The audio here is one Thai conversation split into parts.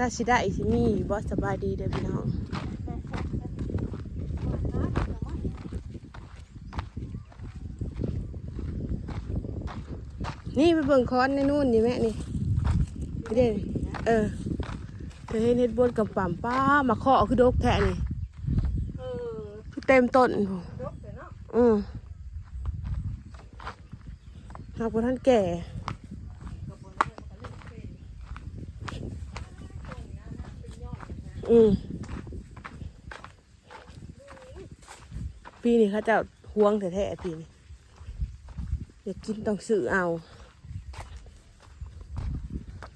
ถ้าสิได้สิมีบ่สบายดีเด้อพี่น้องนี่ไปเบิ่งคอนในนู่นนี่แม่นี่นี่เด้เออเธอเห็นเฮ็ดบนกับป่ามป้ามาเคาะคือดกแท้นี่เออคือเต็มต้นพู้ยกแต่เนาะอืมหากว่าท่านแก่ อืมปีนี้เขาจะห่วงแท้ๆปีนี้อยากกินต้องซื้อเอา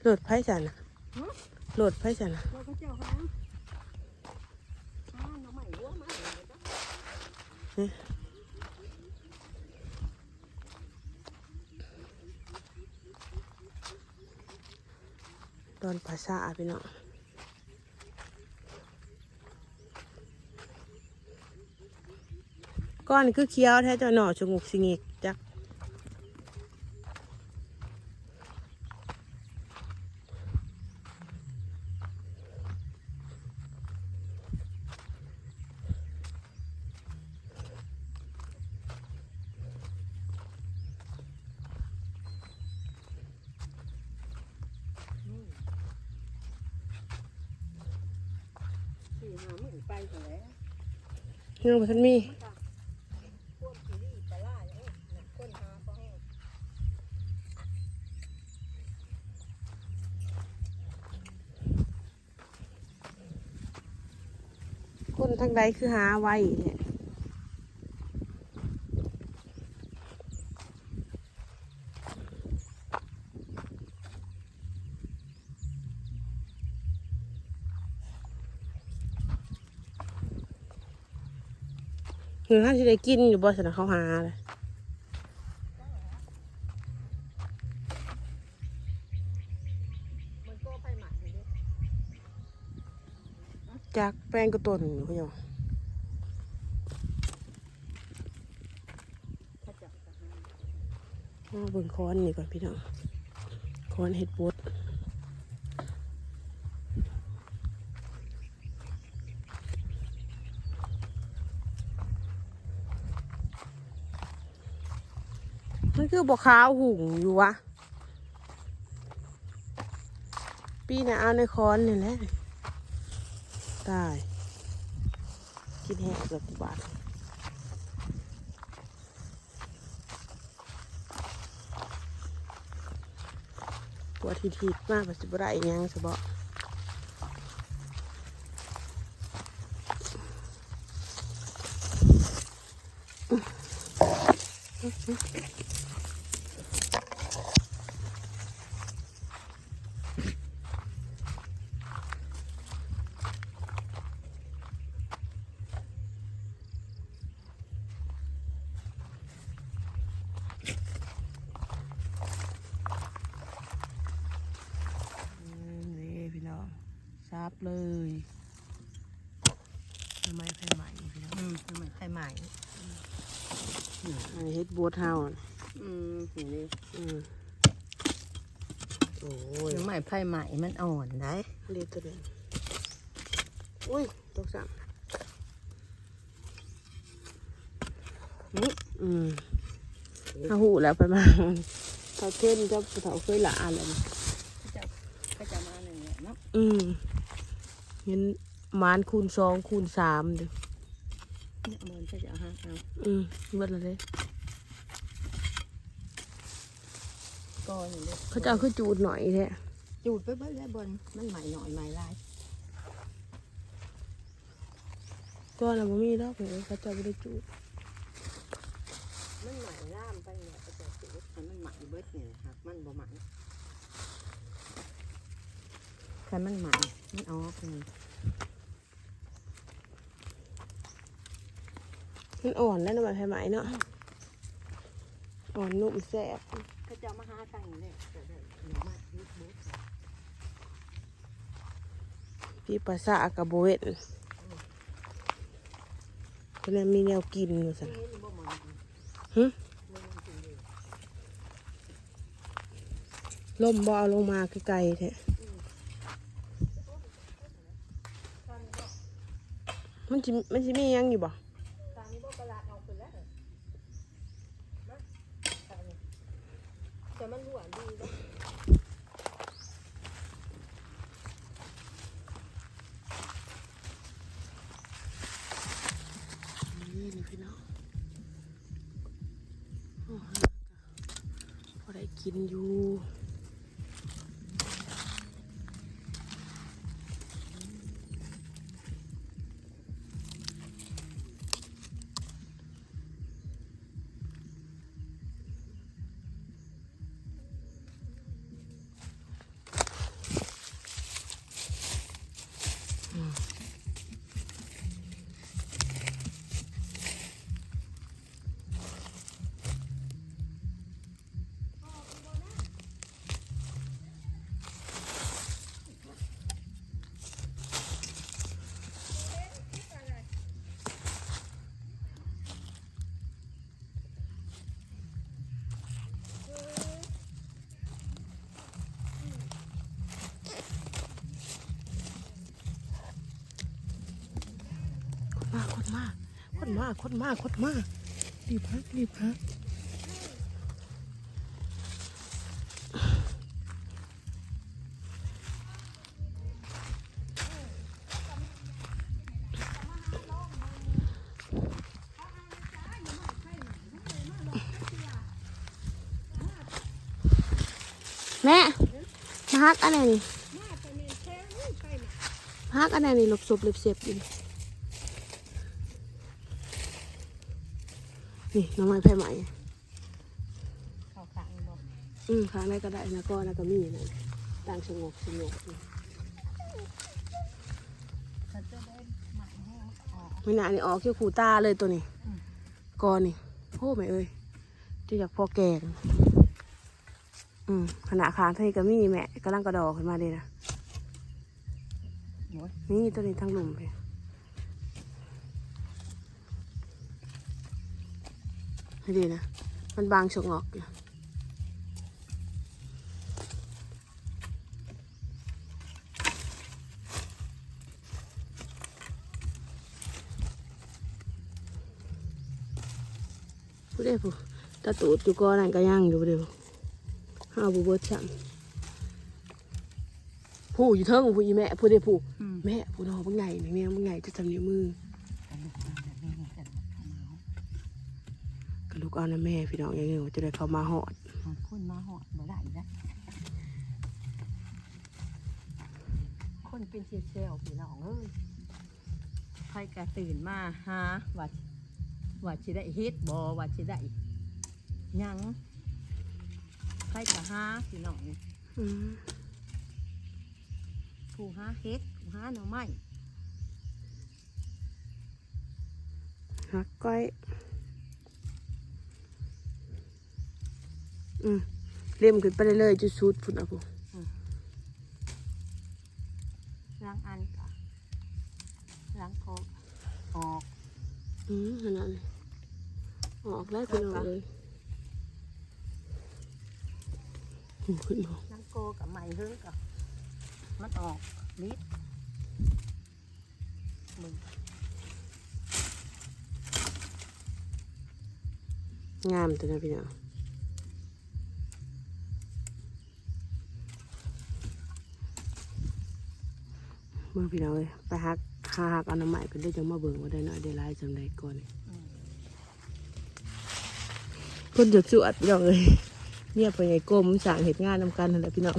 โหลดไพ่สันนะโหลดไพ่สันนะเราก็เจ้าหาหาหน่อไม้หัวมาเลยจ้ะตอนภาษาพี่น้อง ก้อนนี่คือเคี้ยวแท้จ้าหน่อชงกสิงิกจักสี่หาหมื่นไปแต่แล้วเงื่อนบ่ทันมี พวกซีรีส์ปลาล่าเนี่ยเอ้ยน่ะคนหาก็แห้ง ค นทางใดคือหาไว้เนี่ยหรือถ้าจะได้กินอยู่บ่สนะเขาหาเลย จากแป้งก็ต้นอยู่เขาอยู่ถ้าจับนค้อนนี่ก่อนพี่น้องค้อนเห็ดบดมันคือบ่ขาวหุ่งอยู่วะ ปีน่ะเอาในค้อนนี่แหละ ตายกินแห้งเกแบบบาทปวดทีทีมากปัจจุบันอีหยังสบะนี่ เลยทำไมไฟใหม่พี่น้องอืมทำไมไข่ใหม่อันนี้เฮ็ดบดเฮาน่ะอืมอย่างนี้อืมโอ้ยหน่อไม้ไผ่ใหม่มันอ่อนได้เรียกตัวเด่นอุ้ยตกสามนี่อืมถ้าหูแล้วไปมาถ้าเท่นเจ้าผู้เฒ่าเคยหลาอะไร ก็จะก็จะมาหนึ่งเนี่ยเนาะ อืม เห็นหมานคูณสองคูณสามเด้อเนี่ยมันก็จะหาเอาอืมเบิดและเลยก้อนอย่างนี้เขาจะเอาขึ้นจูดหน่อยแท้จูดไปเบิ้ลแล้วบนมันใหม่หน่อยใหม่ลายก็เราไม่มีดอกเลยเขาจะไม่ได้จูดมันใหม่ล่ามไปเนี่ยก็จะจูดให้มันใหม่เบิ้ลเนี่ยนะครับมันบ่ใหม่แค่มันใหม่มันออกเลยันอ่อนแล้วนะมันไผ่ไหมเนาะอ่อนนุ่มแซ่บก็จะมาหาสั่งเลยพี่ภาษาอากาโบเวนเพรานั้นมีแนวกินอยู่สันฮึล่มบ่อลงมาไกลๆแท้มันจิมันจิมียังอยู่บ่ แต่มันหวานดีเนาะนี่นี่พี่น้องพอได้กินอยู่ มากคนมากคนมากคนมากรีบพักรีบพักแม่มาฮักอันไหนนี่มาฮักอันไหนนี่หลบศพหลบเสียบอยู่ นี่น้องไม้ไผ่ไหมเข้าข้างบ่อืมค้างได้ก็ได้นะก็นะก็มีนะต่างสงบสงบฉันจะได้หมักแห้งออกไม่นานนี่ออกเขี้ยวขูตาเลยตัวนี้กอนี่โอ้ไม่เอ้ยจะอยากพอแกงอืมขณะค้างเท่านี้ก็มีแม่กำลังกระดอกขึ้นมาเลยนะโอ้ยนี่ตัวนี้ทั้งหลุมไปให้ดีนะ มันบางฉกงอกอยู่ผู้ใดผู้ตาตูดอยู่ก้อนนั่นก็ย่างอยู่เดียวห้าบุเบิดช่างผู้อยู่เทิงผู้อีแม่ผู้ใดผู้อืมแม่ผู้น้องบางใหญ่นี่แม่บางใหญ่จะทำนิ้วมือ กันลูกมาแบบนี้กันข้างหนาว กระลูก เอานะแม่พี่น้องอย่างเงี้ยจะได้เข้ามาหอดมันคนมาหอดบ่ได้แล้วคนเป็นเซลเซลพี่น้องเอ้ยใครก็ตื่นมาหาว่าว่าสิได้เฮ็ดบ่ว่าสิได้หยังใครก็หาพี่น้องอืมผู้หาเฮ็ดผู้หาหน่อไม้หักก้อย อืมเล่มขึ้นไปเรื่อยๆจะสุดพุ่นอะปุ๊ล้างอันกะล้างคอออก อืมขนาดนี้ออกแล้วพี่น้องเลยอืมขึ้นมาล้างโกกับไหมเฮิงกับมันออกนิดมึงงามตัวนะพี่น้อง เมื่อพี่น้องเลยไปหักหาหักอนน้ำใหม่กันได้จังมาเบิ่งว่าได้น้อยได้หลายจังใดก่อนคนจดจวดพี่น้องเลยเนี่ยไปไงกลมสั่งเหตุงานนำกันนั่นแหละพี่น้อง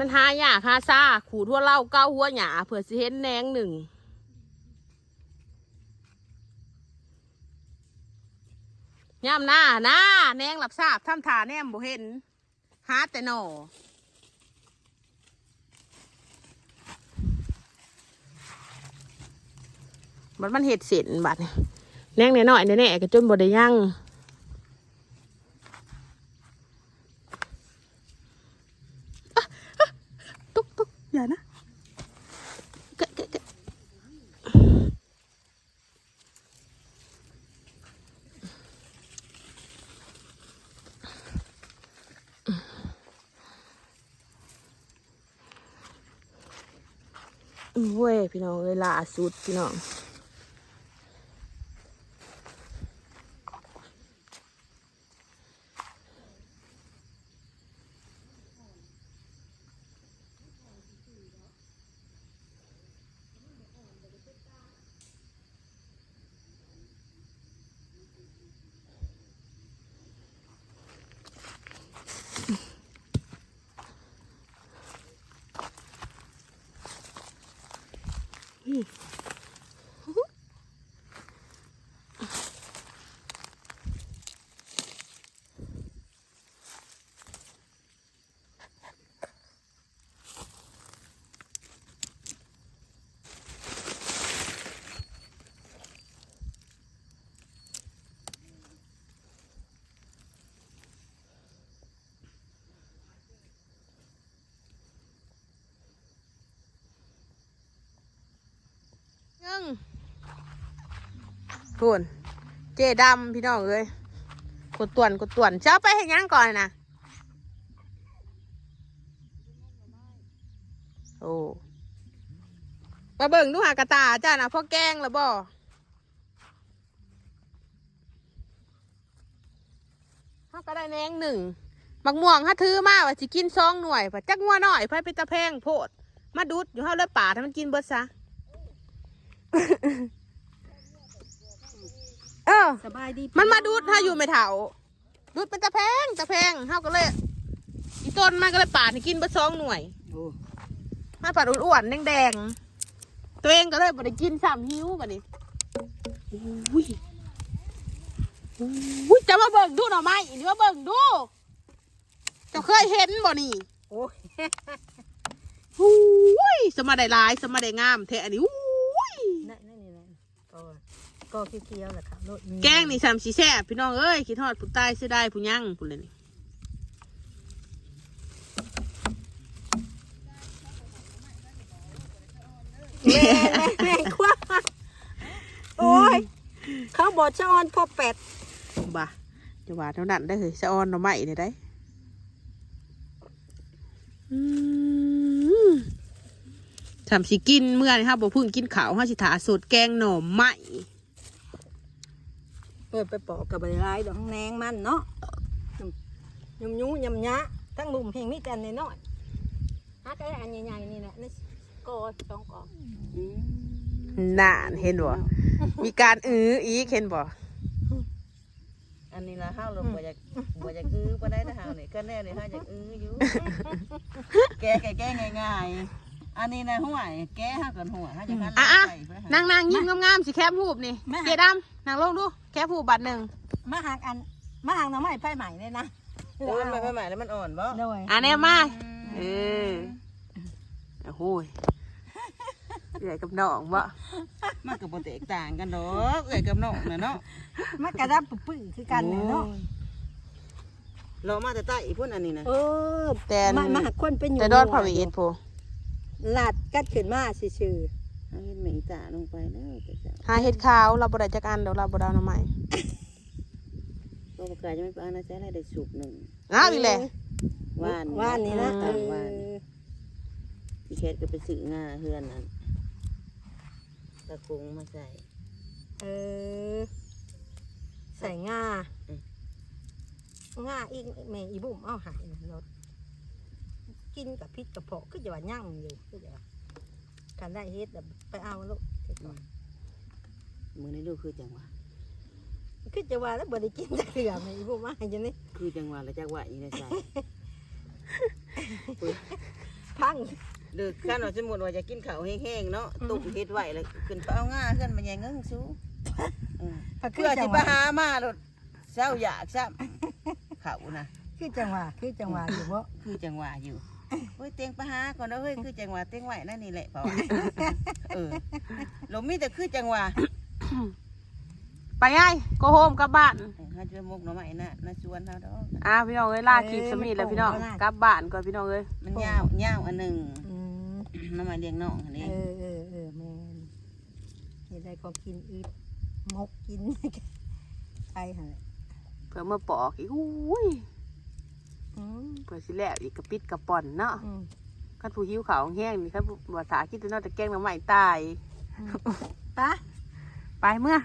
มันหาหยาคาซาขูดหัวเล่าเก้าหัวหยาเผื่อสิเห็นแนงหนึ่ง ย่ำหน้าหน้าแนงหลับทราบท่ามทาแนมบ่เห็นหาแต่หนอมันมันเห็ดเสร็จบัดนี่แน่งแน่ๆแน่ๆก็จนบ่ได้ยั่งอะอะตุ๊กตุ๊กอย่านะกะกะกะ อื้อ เว้ยพี่น้องเอ้ยล่าสุดพี่น้อง Allez. ทุนเจดำพี่น้องเอ้ยกดต่วนกดต่วนเจ้าไปให้ยังก่อนนะโอ้มาเบิ่งดูหากระตาจ้านะพ่อแกงแล้วบ่ถ้าก็ได้แนงหนึ่งมักม่วงถ้าถือมาว่าสิกินซองหน่วยผัดจักงัวหน่อยไผเป็นตะแพงโพด มาดุดอยู่เฮาเลยป่าถ้ามันกินเบิดซะ เออ สบายดีมันมาดูดถ้าอยู่ไม่เถาดูดเป็นตะแพงตะแพงเฮาก็เลยอีต้นมันก็เลยปาดให้กินเบิดสองหน่วยโอ้มาปาดอ้วนๆแดงๆตัวเองก็เลยบ่ได้กินสามหิวบัดนี้อุ้ยอุ้ยจะมาเบิ่งดูหน่อไม้อีนี่มาเบิ่งดูเจะเคยเห็นบ่นี่โอ้ยอุ้ยสมาได้หลายสมาได้งามแท้อันนี้อุ้ยนั่นนั่นนี่นั่น ก็ก็เคี้ยวๆแหละค่ะรถมีแกงนี่สามสีแซ่บพี่น้องเอ้ยคิดทอดผู้ใต้เสียดายผู้ยั่งผู้เลยนี่แม่แม่แม่คว้าโอ้ยเขาบอกชะออนพ่อเป็ดบ่าจะว่าเท่านั้นได้เลยสะออนหน่อไม้เนี่ยได้อืมทำสิกินเมื่อนี่ครับบ่เพึ่งกินข้าวห้าสิถาสดแกงหน่อไม้ เปิดไปปอกกับใบลายดอกแนงมันเนาะยำยูยำยะทั้งลุมเฮงมีแต่นน้อยๆฮักไอ้อันใหญ่ๆนี่แหละนี่กอสองกอนานเห็นบ่มีการอื้ออีกเห็นบ่อันนี้ละห้าวเราบ่อยากบ่อยากอื้อบ่ได้นะห้าวนี่ก็แน่นี่ห้าอยากอื้ออยู่ แกแกแกง่ายๆ อันนี้นะห่วยแกห้าก่อนหัวห้าจะหันหลัอะงอะใส่เพื่อหานางนางยิ้มงามๆสิแคบหูบนี่เจดำนางลงดูแคบหูบบัตรหนึ่งมาหักอันมาหักหน้ำไม้ไผ่ใหม่เลยนะโอ้ยมันไม่ใหม่แล้วมันอ่อนบ่โดยอะแน่มาเออโอ้โหยใหญ่กับน้องบ่มันก็บ่แตกต่างกันดอกเอ้ยกับน้องน่ะเนาะมันกระดับปื้อๆคือกันเนี่ยเนาะเรามาแต่ใต้อีพุ่นอันนี้นะเออแต่มามาหักคนเป็นอยู่แต่โดนพระเวทโพ ลาดกัดขึ้นมาซื่อเอาเห็นแม่อีตาลงไปแล้วแต่จ้ะหาเห็ดขาวเราบ่ได้จักอันเดี๋ยวเราบ่ได้เอาหน่อไม้ตัวประกาศจะไม่ปานนะจ๊ะได้ได้สูบหนึ่งอ้าวอีกแล้วๆว่านว่านนี่นะเอเออว่านอพี่แคทก็ไปซื้องาเฮือนนั่นตะกงมาใส่เออใส่งาอืมงาอีกแม่อีบุ่มเอาหายรถ กินกับพิษกับเพาะก็จะว่าย่างอยู่ก็จะว่าการได้เฮ็ดแบบไปเอาลูกเฮ็ดก่อนมือนี้ดูคือจังหวะคือจะว่าแล้วบ่ได้กินจักเถื่อแม่อีบุ่มมาให้จังนี้คือจังหวะแล้วจักหวะอีนะใส่พังเดือขั้นว่าสมมติว่าจะกินข้าวแห้งๆเนาะตุ่มเฮ็ดไว้แล้วขึ้นไปเอาง่าขึ้นมาแยงเงิ้งสู้เออคืเพื่ออจัสิงหไปวะหามาโลดเศร้าอยากซ้ำเขานะคือจังหวะคือจังหวะอยู่บ่คือจังหวะอยู่ เฮ้ยเตียงไปหาก่อนเด้อเฮ้ยคือจังหวะเตียงไหวนั่นนี่แหละเปล่าเออเรามีแต่คือจังหวะไปไงโกโฮมกลับบ้านเออหาจะมุกหน่อไม้น่ะน่าชวนเฮาดอกอ่าพี่น้องเอ้ยลาคลิปสมีแล้วพี่น้องกลับบ้านก่อนพี่น้องเอ้ยมันยาวยาวอันหนึ่งอืมน้ำมันเลี้ยงน้องอันนี้เออเออเออแม่นเฮ็ดได้ก็กินอึดมกกินไปหั่นแหละเพื่อมาปอกอีกอุ้ยอืม เพื่อสิแล้วอีกกระปิดกระป่อนเนาะอืมคันผู้หิวเขาวแห้งนี่คันผู้บ่ถาคิดแต่นอกแต่แกงหน้ำใหม่ตายไปไปเมื่อ